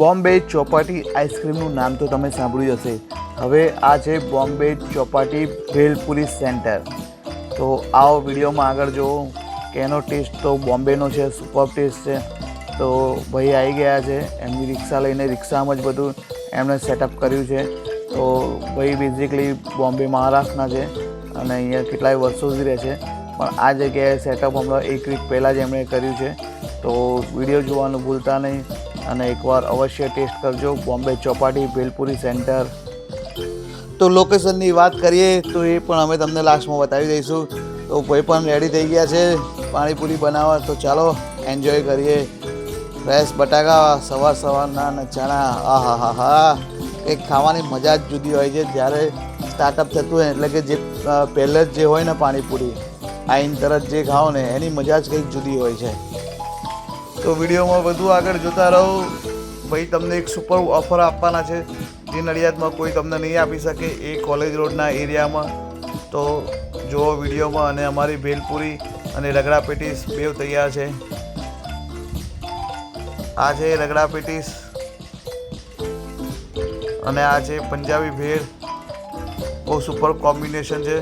બોમ્બે ચોપાટી આઈસ્ક્રીમનું નામ તો તમે સાંભળ્યું હશે. હવે આ છે બોમ્બે ચોપાટી ભેલપુરી સેન્ટર. તો આવો વિડીયોમાં આગળ જુઓ કે એનો ટેસ્ટ તો બોમ્બેનો છે સુપર ટેસ્ટ છે. તો ભાઈ આવી ગયા છે, એમની રિક્ષા લઈને રિક્ષામાં જ બધું એમણે સેટઅપ કર્યું છે. તો ભાઈ બેઝિકલી બોમ્બે મહારાષ્ટ્રના છે અને અહીંયા કેટલાય વર્ષોથી રહે છે. પણ આ જગ્યાએ સેટઅપ હમણાં એક વીક પહેલાં જ એમણે કર્યું છે. તો વીડિયો જોવાનું ભૂલતા નહીં. અને એકવાર અવશ્ય ટેસ્ટ કરજો. બોમ્બે ચોપાટી, ભેલપુરી સેન્ટર. તો લોકેશનની વાત કરીએ તો એ પણ અમે તમને લાસ્ટમાં બતાવી દઈશું. તો કોઈ પણ રેડી થઈ ગયા છે પાણીપુરી બનાવવા, તો ચાલો એન્જોય કરીએ. ફ્રેશ બટાકા, સવાર સવારના અને ચણા. આહા હા હા એ ખાવાની મજા જ જુદી હોય છે. જ્યારે સ્ટાર્ટઅપ થતું હોય એટલે કે જે પહેલે જ જે હોય ને પાણીપુરી આઈન તરત જે ખાઓ ને, એની મજા જ કંઈક જુદી હોય છે. તો વિડીયોમાં વધુ આગળ જોતા રહો. ભાઈ, તમને એક સુપર ઓફર આપવાના છે. જે નડિયાદમાં કોઈ તમને નહીં આપી શકે એ કોલેજ રોડના એરિયામાં તો જુઓ વિડીયોમાં અને અમારી ભેલપુરી અને રગડા પેટીસ બેવ તૈયાર છે. આ છે રગડા પેટીસ અને આ છે પંજાબી ભેળ. બહુ સુપર કોમ્બિનેશન છે.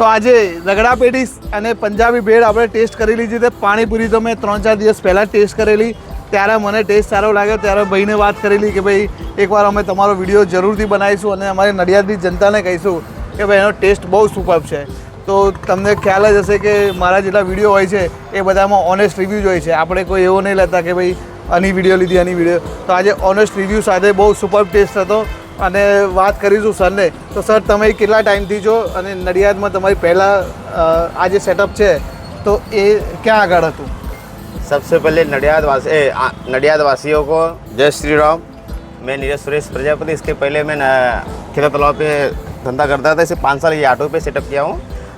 તો આજે રગડા પેટીસ અને પંજાબી ભેળ આપણે ટેસ્ટ કરી લીધી તે પાણીપુરી તો મેં ત્રણ ચાર દિવસ પહેલાં ટેસ્ટ કરેલી. ત્યારે મને ટેસ્ટ સારો લાગ્યો. ત્યારે ભાઈને વાત કરેલી કે ભાઈ, એકવાર અમે તમારો વીડિયો જરૂરથી બનાવીશું અને અમારી નડિયાદની જનતાને કહીશું કે ભાઈ, એનો ટેસ્ટ બહુ સુપર છે. તો તમને ખ્યાલ જ હશે કે મારા જેટલા વીડિયો હોય છે, એ બધામાં ઓનેસ્ટ રિવ્યૂ જ હોય છે. આપણે કોઈ એવો નહીં લેતા કે ભાઈ, આની વીડિયો લીધી, આની વીડિયો. તો આજે ઓનેસ્ટ રિવ્યૂ સાથે બહુ સુપર ટેસ્ટ હતો. અને વાત કરીશું સરને તો સર તમે કેટલા ટાઈમથી છો અને નડિયાદમાં તમારી પહેલાં આ જે સેટઅપ છે તો એ ક્યાં આગળ હતું सबसे पहले नडियाद वासी ए, आ- नडियाद वासियों को जय श्री राम मैं नीरज सुरेश प्रजापति इसके पहले मैं न- खेला तालाब पे धंधा करता था इसे पाँच साल ये ऑटो पे सेटअप किया हूँ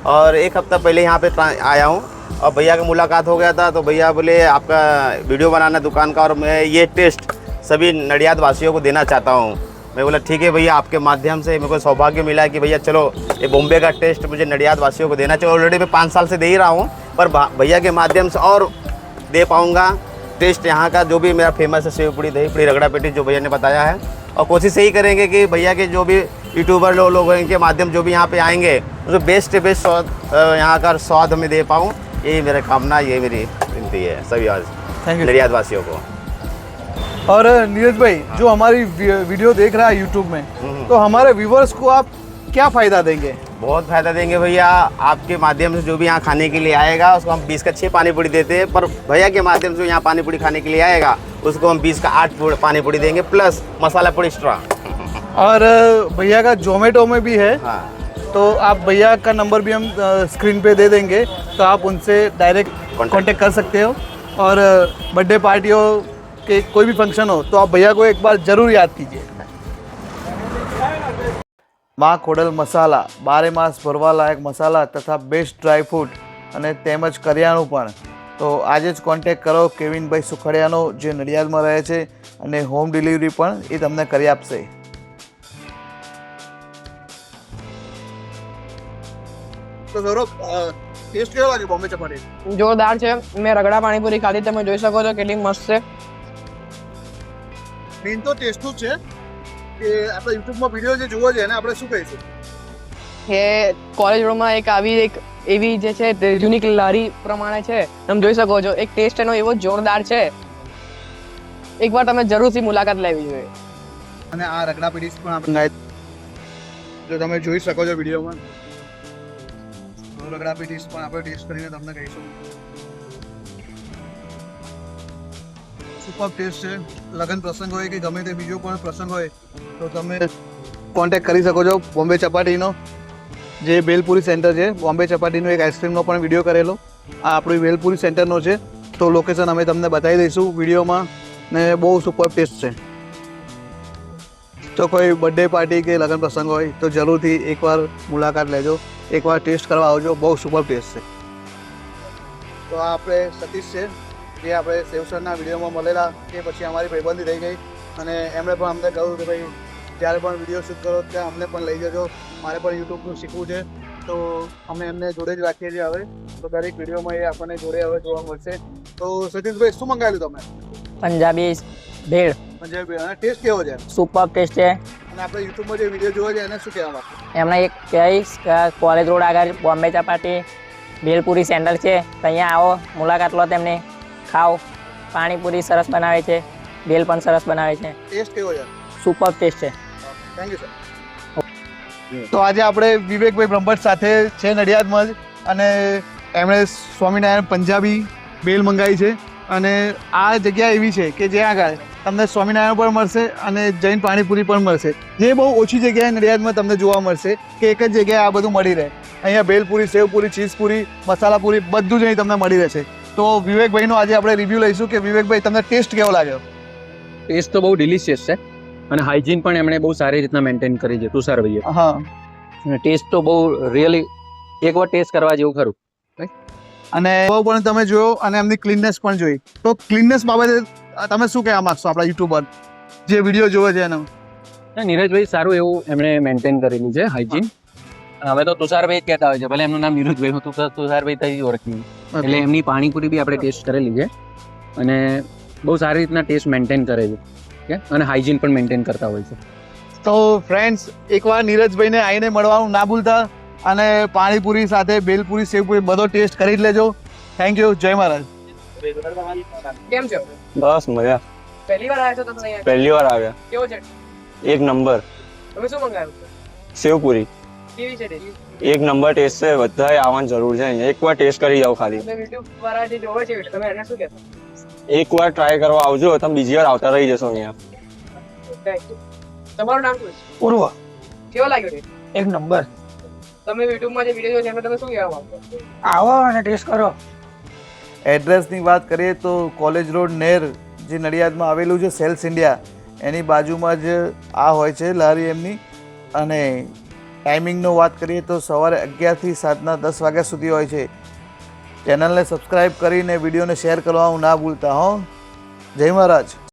और एक हफ्ता पहले यहाँ पे ट्रा- आया हूँ और भैया का मुलाकात हो गया था तो भैया बोले आपका वीडियो बनाना दुकान का और मैं ये टेस्ट सभी नडियाद वासियों को देना चाहता हूँ मैं बोला ठीक है भैया आपके माध्यम से मेरे को सौभाग्य मिला कि भैया चलो ये बॉम्बे का टेस्ट मुझे नडियाद वासियों को देना चाहिए। ऑलरेडी मैं पाँच साल से दे ही रहा हूँ पर भैया के माध्यम से और दे पाऊँगा। टेस्ट यहाँ का जो भी मेरा फ़ेमस है सेव पूड़ी दही पूड़ी रगड़ा पेटी जो भैया ने बताया है। और कोशिश यही करेंगे कि भैया के जो भी यूट्यूबर लोग लोग हैं इनके माध्यम जो भी यहाँ पे आएँगे उसको बेस्ट बेस्ट स्वाद यहाँ का स्वाद हमें दे पाऊँ। यही मेरा कामना यही मेरी विनती है सभी आज थैंक यू नडियाद वासियों को। और नीरज भाई जो हमारी वीडियो देख रहा है यूट्यूब में हम्म। तो हमारे व्यूवर्स को आप क्या फ़ायदा देंगे? बहुत फ़ायदा देंगे भैया। आपके माध्यम से जो भी यहाँ खाने के लिए आएगा उसको हम बीस का छः पानी पूड़ी देते हैं पर भैया के माध्यम से जो यहाँ पानी पूड़ी खाने के लिए आएगा उसको हम बीस का आठ पानी पूरी देंगे प्लस मसाला पूरी एक्स्ट्रा और भैया का जोमेटो में भी है हाँ। तो आप भैया का नंबर भी हम स्क्रीन पे दे देंगे तो आप उनसे डायरेक्ट. कांटेक्ट कर सकते हो। और अ, पार्टी पार्टियों के कोई भी फंक्शन हो तो आप भैया को एक बार ज़रूर याद कीजिए મા ખોડલ મસાલા બારે માસ ભરવા લાયક મસાલા તથા બેસ્ટ ડ્રાય ફ્રૂટ અને તેમજ કરિયાણું પણ તો આજે જ કોન્ટેક્ટ કરો કેવિનભાઈ સુખડિયાનો જે નડિયાદમાં રહે છે અને હોમ ડિલિવરી પણ એ તમને કરી આપશે તો સૌરભ ટેસ્ટ કેવો લાગે બોમ્બે ચપાટી જોરદાર છે મેં રગડા પાણીપુરી ખાધી તમે જોઈ શકો છો કેટલી મસ્ત છે મેઇન તો ટેસ્ટનું જ છે કે આપણે યુટ્યુબમાં વીડિયો જે જોવો છે એને આપણે શું કહીશું કે કોલેજ રોડમાં એક આવી એક એવી જે છે યુનિક લારી પ્રમાણે છે. તમે જોઈ શકો છો એક ટેસ્ટ એનો એવો જોરદાર છે. એકવાર તમે જરૂરથી મુલાકાત લેવી જોઈએ. અને આ રગડા પેટીસ પણ આપણે જો તમે જોઈ શકો છો વિડીયોમાં રગડા પેટીસ પણ આપણે ટેસ્ટ કરીને તમને કહીશું. સુપર ટેસ્ટ છે. લગ્ન પ્રસંગ હોય કે ગમે તે બીજો પણ પ્રસંગ હોય, તો તમે કોન્ટેક્ટ કરી શકો છો બોમ્બે ચપાટીનો. જે બેલપુરી સેન્ટર છે, બોમ્બે ચપાટીનો એક આઈસ્ક્રીમનો પણ વીડિયો કરેલો. આ આપણી વેલપુરી સેન્ટરનો છે. તો લોકેશન અમે તમને બતાવી દઈશું વિડીયોમાં, ને બહુ સુપર ટેસ્ટ છે. તો કોઈ બર્થડે પાર્ટી કે લગ્ન પ્રસંગ હોય, તો જરૂરથી એકવાર મુલાકાત લેજો. એકવાર ટેસ્ટ કરવા આવજો. બહુ સુપર ટેસ્ટ છે. તો આપણે સતીશ છે. જે આપણે સેવસરના વિડીયોમાં મળેલા તે પછી અમારી ભાઈબંધી થઈ ગઈ. અને એમણે પણ અમને કહ્યું કે ભાઈ જ્યારે પણ વીડિયો શૂટ કરો ત્યાં અમને પણ લઈ જજો. મારે પણ યુટ્યુબનું શીખવું છે. તો અમે એમને જોડે જ રાખીએ છીએ હવે. તો દરેક વિડીયોમાં એ આપણને જોડે હવે જોવા મળશે. તો સતીશભાઈ શું મંગાવેલું તમે? પંજાબી ભેળ. પંજાબી ભેળ. અને ટેસ્ટ કેવો છે? સુપર ટેસ્ટ છે. અને આપણે યુટ્યુબમાં જે વીડિયો જોયો છે એને શું કહેવા માંગો? એમને એક કહીશ કે કોલેજ રોડ આગળ બોમ્બે ચપાટી ભેલપુરી સેન્ટર છે. ત્યાં આવો મુલાકાત લો તેમની. ખાઓ પાણીપુરી સરસ બનાવે છે ભેલ પણ સરસ બનાવે છે. ટેસ્ટ કેવો છે? સુપર ટેસ્ટ છે. થેન્ક યુ સર તો આજે આપણે વિવેકભાઈ બ્રહ્મભટ્ટ સાથે છે નડિયાદમાં જ અને એમણે સ્વામિનારાયણ પંજાબી બેલ મંગાવી છે અને આ જગ્યા એવી છે કે જ્યાં આગળ તમને સ્વામિનારાયણ પણ મળશે અને જૈન પાણીપુરી પણ મળશે. જે બહુ ઓછી જગ્યાએ નડિયાદમાં તમને જોવા મળશે કે એક જ જગ્યાએ આ બધું મળી રહે. અહીંયા ભેલપુરી સેવપુરી ચીઝપુરી મસાલાપુરી બધું જ અહીં તમને મળી રહેશે. તો વિવેકભાઈનો આજે આપણે રિવ્યૂ લઈશું કે વિવેકભાઈ તમને ટેસ્ટ કેવો લાગ્યો? ટેસ્ટ તો બહુ ડિલિશિયસ છે. અને હાઇજીન પણ એમણે બહુ સારી રીતના મેન્ટેન કરી છે તુષારભાઈએ હા. અને ટેસ્ટ તો બહુ રિયલી એકવાર ટેસ્ટ કરવા જેવું ખરું. અને પણ તમે જોયો અને એમની ક્લીનનેસ પણ જોઈ. તો ક્લીનનેસ બાબતે તમે શું કહેવા માગશો આપણા યુટ્યુબર? જે વીડિયો જોવે છે એનો? નીરજભાઈ સારું એવું એમણે મેન્ટેન કરેલું છે હાઇજીન હવે તો તુષારભાઈ જ કહેતા હોય છે. ભલે એમનું નામ નિરુદભાઈ હું તુષાર તુષારભાઈ તરી ઓળખી. એટલે એમની પાણીપુરી બી આપણે ટેસ્ટ કરેલી છે. અને બહુ સારી રીતના ટેસ્ટ મેન્ટેન કરે છે. કે અને હાઇજીન પણ મેન્ટેન કરતા હોય છે. તો ફ્રેન્ડ્સ એકવાર નીરજભાઈને આવીને મળવાનું ના ભૂલતા અને પાણીપુરી સાથે બેલપુરી સેવપુરી બધો ટેસ્ટ કરી જ લેજો. થેન્ક યુ જય મહારાજ. કેમ છો? બસ મજા. પહેલી વાર આવ્યા છો તમે અહીંયા? પહેલી વાર આવ્યા. કેવો છે? એક નંબર. તમે શું મંગાવ્યું? સેવપુરી. એક નંબર ટેસ્ટ છે બધાએ આવવાની જરૂર છે અહીંયા. એકવાર ટેસ્ટ કરી જાઓ ખાલી. તમે યુટ્યુબ દ્વારા જે જોવે છે તમે એને શું કહેશો? એકવાર ટ્રાય કરવા આવજો તમે બીજી વાર આવતા રહી જશો અહીંયા. તમારું નામ શું છે? પૂર્વ કેવો લાગ્યો એક નંબર. તમે યુટ્યુબમાં જે વિડિયો જોયો છે એમાં તમે શું કહેવા માંગો? આવો અને ટેસ્ટ કરો. એડ્રેસની વાત કરીએ તો કોલેજ રોડ નેર જે નડિયાદમાં આવેલું છે સેલ્સ ઇન્ડિયા એની બાજુમાં જ આ હોય છે લારી એમની. અને ટાઈમિંગનો વાત કરીએ તો સવારે અગિયારથી સાતના દસ વાગ્યા સુધી હોય છે. ચેનલને સબસ્ક્રાઈબ કરીને વિડીયોને શેર કરવાનું ના ભૂલતા, હો. જય મહારાજ.